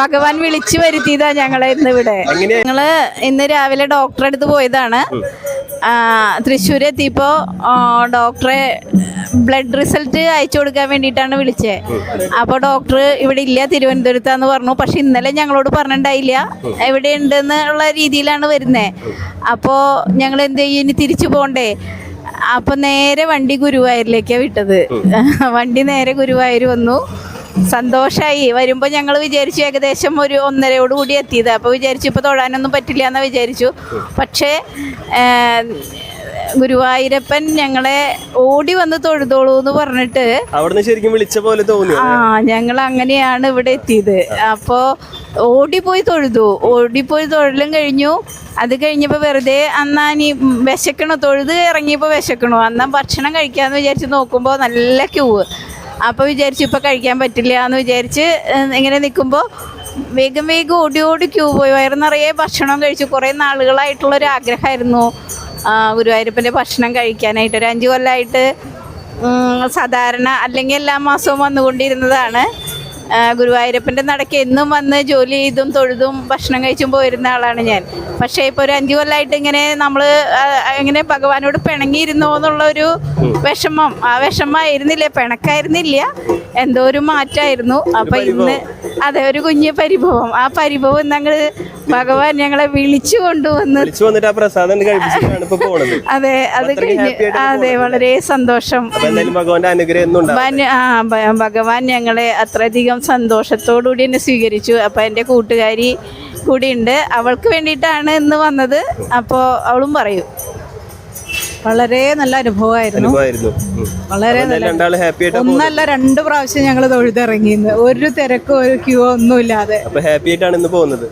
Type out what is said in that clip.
ഭഗവാൻ വിളിച്ചു വരുത്തിയതാ ഞങ്ങളെ ഇന്ന് ഇവിടെ ഞങ്ങൾ ഇന്ന് രാവിലെ ഡോക്ടറെ അടുത്ത് പോയതാണ്. തൃശ്ശൂർ എത്തിയപ്പോ ഡോക്ടറെ ബ്ലഡ് റിസൾട്ട് അയച്ചു കൊടുക്കാൻ വേണ്ടിയിട്ടാണ് വിളിച്ചത് അപ്പോൾ ഡോക്ടർ ഇവിടെ ഇല്ല തിരുവനന്തപുരത്താന്ന് പറഞ്ഞു. പക്ഷെ ഇന്നലെ ഞങ്ങളോട് പറഞ്ഞിട്ടുണ്ടായില്ല എവിടെ ഉണ്ടെന്നുള്ള രീതിയിലാണ് വരുന്നത് അപ്പോൾ ഞങ്ങൾ എന്ത് ചെയ്യും? ഇനി തിരിച്ചു പോകണ്ടേ അപ്പൊ നേരെ വണ്ടി ഗുരുവായൂരിലേക്കാണ് വിട്ടത്. വണ്ടി നേരെ ഗുരുവായൂർ വന്നു. സന്തോഷമായി വരുമ്പോൾ ഞങ്ങൾ വിചാരിച്ചു ഏകദേശം ഒരു ഒന്നരയോട് കൂടി എത്തിയത്. അപ്പോൾ വിചാരിച്ചു ഇപ്പോൾ തൊഴാനൊന്നും പറ്റില്ല എന്ന് വിചാരിച്ചു. പക്ഷേ ഗുരുവായൂരപ്പൻ ഞങ്ങളെ ഓടി വന്ന് തൊഴുതോളൂ എന്ന് പറഞ്ഞിട്ട് അവിടുന്ന് ശരിക്കും വിളിച്ച പോലെ തോന്നി ആ ഞങ്ങൾ അങ്ങനെയാണ് ഇവിടെ എത്തിയത്. അപ്പോൾ ഓടിപ്പോയി തൊഴുതു. ഓടിപ്പോയി തൊഴിലും കഴിഞ്ഞു. അത് കഴിഞ്ഞപ്പോൾ വെറുതെ അന്നാ നീ വിശക്കണോ? തൊഴുത് ഇറങ്ങിയപ്പോൾ വിശക്കണോ? അന്നാ ഭക്ഷണം കഴിക്കാമെന്ന് വിചാരിച്ച് നോക്കുമ്പോൾ നല്ല ക്യൂവ് അപ്പോൾ വിചാരിച്ചു ഇപ്പോൾ കഴിക്കാൻ പറ്റില്ല എന്ന് വിചാരിച്ച് ഇങ്ങനെ നിൽക്കുമ്പോൾ വേഗം വേഗം ഓടി ഓടി ക്യൂ പോയി. വയറ് നിറയെ ഭക്ഷണം കഴിച്ചു. കുറേ നാളുകളായിട്ടുള്ളൊരു ആഗ്രഹമായിരുന്നു ഗുരുവായൂരപ്പന്റെ ഭക്ഷണം കഴിക്കാനായിട്ട്. ഒരു അഞ്ച് കൊല്ലമായിട്ട് സാധാരണ അല്ലെങ്കിൽ എല്ലാ മാസവും വന്നുകൊണ്ടിരുന്നതാണ്. ഗുരുവായൂരപ്പന്റെ നടക്ക് എന്നും വന്ന് ജോലി ചെയ്തും തൊഴുതും ഭക്ഷണം കഴിച്ചും പോയിരുന്ന ആളാണ് ഞാൻ. പക്ഷേ ഇപ്പോൾ ഒരു അഞ്ചു കൊല്ലമായിട്ട് ഇങ്ങനെ നമ്മൾ ഇങ്ങനെ ഭഗവാനോട് പിണങ്ങിയിരുന്നോ എന്നുള്ള ഒരു വിഷമം ആ വിഷമമായിരുന്നില്ല പിണക്കായിരുന്നില്ല. എന്തോ ഒരു മാറ്റമായിരുന്നു അപ്പം ഇന്ന് അതെ ഒരു കുഞ്ഞു പരിഭവം. ആ പരിഭവം ഞങ്ങൾ ഭഗവാൻ ഞങ്ങളെ വിളിച്ചു കൊണ്ടുവന്ന് വിളിച്ചു വന്നിട്ട് ആ പ്രസാദം കഴിപ്പിച്ചിട്ടാണ് ഇപ്പൊ പോണത്. അതെ അത് കഴിഞ്ഞ് അതെ വളരെ സന്തോഷം. അപ്പൊ ഭഗവാന്റെ അനുഗ്രഹം ഭഗവാൻ ഞങ്ങളെ അത്രയധികം സന്തോഷത്തോടുകൂടി എന്നെ സ്വീകരിച്ചു. അപ്പൊ എന്റെ കൂട്ടുകാരി കൂടിയുണ്ട് അവൾക്ക് വേണ്ടിയിട്ടാണ് ഇന്ന് വന്നത്. അപ്പോൾ അവളും പറയും. വളരെ നല്ല അനുഭവമായിരുന്നു. വളരെ നല്ല ഒന്നല്ല രണ്ട് പ്രാവശ്യം ഞങ്ങൾ തൊഴുതിറങ്ങിയിരുന്നു ഒരു തിരക്കോ ഒരു ക്യൂ ഒന്നും ഇല്ലാതെ അപ്പൊ ഹാപ്പി ആയിട്ടാണ് ഇന്ന് പോകുന്നത്.